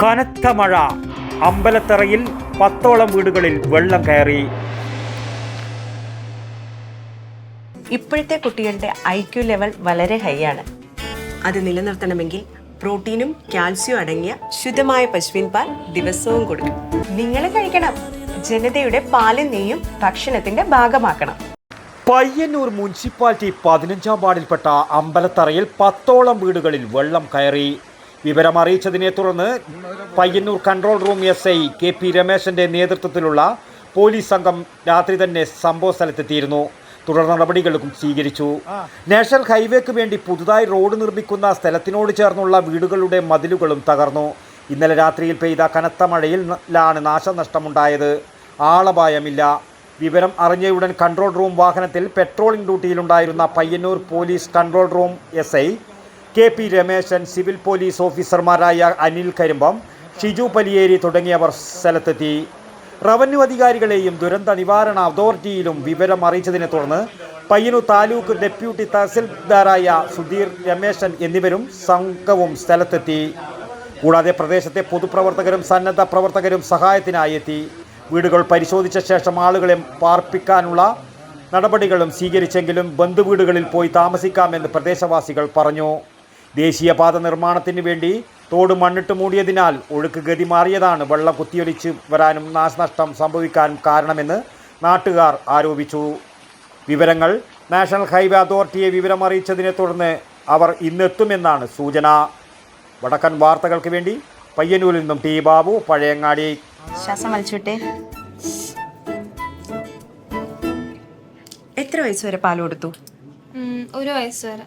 കനത്ത മഴ. അമ്പലത്തറയിൽ പത്തോളം വീടുകളിൽ വെള്ളം കയറി. ഇപ്പോഴത്തെ കുട്ടികളുടെ ഐ ക്യു ലെവൽ വളരെ ഹൈ ആണ്. അത് നിലനിർത്തണമെങ്കിൽ പ്രോട്ടീനും കാൽസ്യവും അടങ്ങിയ ശുദ്ധമായ പശുവിൻ പാൽ ദിവസവും കൊടുക്കും നിങ്ങൾ കഴിക്കണം. ജനതയുടെ പാലും നെയ്യും ഭക്ഷണത്തിന്റെ ഭാഗമാക്കണം. പയ്യന്നൂർ മുനിസിപ്പാലിറ്റി പതിനഞ്ചാം വാർഡിൽപ്പെട്ട അമ്പലത്തറയിൽ പത്തോളം വീടുകളിൽ വെള്ളം കയറി. വിവരം അറിയിച്ചതിനെ തുടർന്ന് Payyanur control room S I K P രമേശന്റെ നേതൃത്വത്തിലുള്ള പോലീസ് സംഘം രാത്രി തന്നെ സംഭവ സ്ഥലത്തെത്തിയിരുന്നു. തുടർ നടപടികളും സ്വീകരിച്ചു. നാഷണൽ ഹൈവേക്ക് വേണ്ടി പുതുതായി റോഡ് നിർമ്മിക്കുന്ന സ്ഥലത്തിനോട് ചേർന്നുള്ള വീടുകളുടെ മതിലുകളും തകർന്നു. ഇന്നലെ രാത്രിയിൽ പെയ്ത കനത്ത മഴയിലാണ് നാശനഷ്ടമുണ്ടായത്. ആളപായമില്ല. വിവരം അറിഞ്ഞയുടൻ കൺട്രോൾ റൂം വാഹനത്തിൽ patrolling ഡ്യൂട്ടിയിലുണ്ടായിരുന്ന Payyanur police control room S I K P Rameshan civil police ഓഫീസർമാരായ അനിൽ കരിമ്പം ഷിജു പലിയേരി തുടങ്ങിയവർ സ്ഥലത്തെത്തി. റവന്യൂ അധികാരികളെയും ദുരന്ത നിവാരണ അതോറിറ്റിയിലും വിവരം അറിയിച്ചതിനെ തുടർന്ന് പയ്യനു താലൂക്ക് ഡെപ്യൂട്ടി തഹസിൽദാരായ സുധീർ രമേശൻ എന്നിവരും സംഘവും സ്ഥലത്തെത്തി. കൂടാതെ പ്രദേശത്തെ പൊതുപ്രവർത്തകരും സന്നദ്ധ പ്രവർത്തകരും സഹായത്തിനായി എത്തി. വീടുകൾ പരിശോധിച്ച ശേഷം ആളുകളെ പാർപ്പിക്കാനുള്ള നടപടികളും സ്വീകരിച്ചെങ്കിലും ബന്ധുവീടുകളിൽ പോയി താമസിക്കാമെന്ന് പ്രദേശവാസികൾ പറഞ്ഞു. ദേശീയപാത നിർമ്മാണത്തിന് വേണ്ടി തോട് മണ്ണിട്ട് മൂടിയതിനാൽ ഒഴുക്ക് ഗതി മാറിയതാണ്. വെള്ളം കുത്തിയൊലിച്ച് വരാനും നാശനഷ്ടം സംഭവിക്കാനും കാരണമെന്ന് നാട്ടുകാർ ആരോപിച്ചു. വിവരങ്ങൾ നാഷണൽ ഹൈവേ അതോറിറ്റിയെ വിവരമറിയിച്ചതിനെ തുടർന്ന് അവർ ഇന്നെത്തുമെന്നാണ് സൂചന. വടക്കൻ വാർത്തകൾക്ക് വേണ്ടി പയ്യന്നൂരിൽ നിന്നും ടി ബാബു പഴയങ്ങാടി. ശ്വാസം വലിച്ചുവിട്ടെ. എത്ര വയസ്സ് വരെ പാൽ കൊടുത്തു? ഒരു വയസ്സ് വരെ.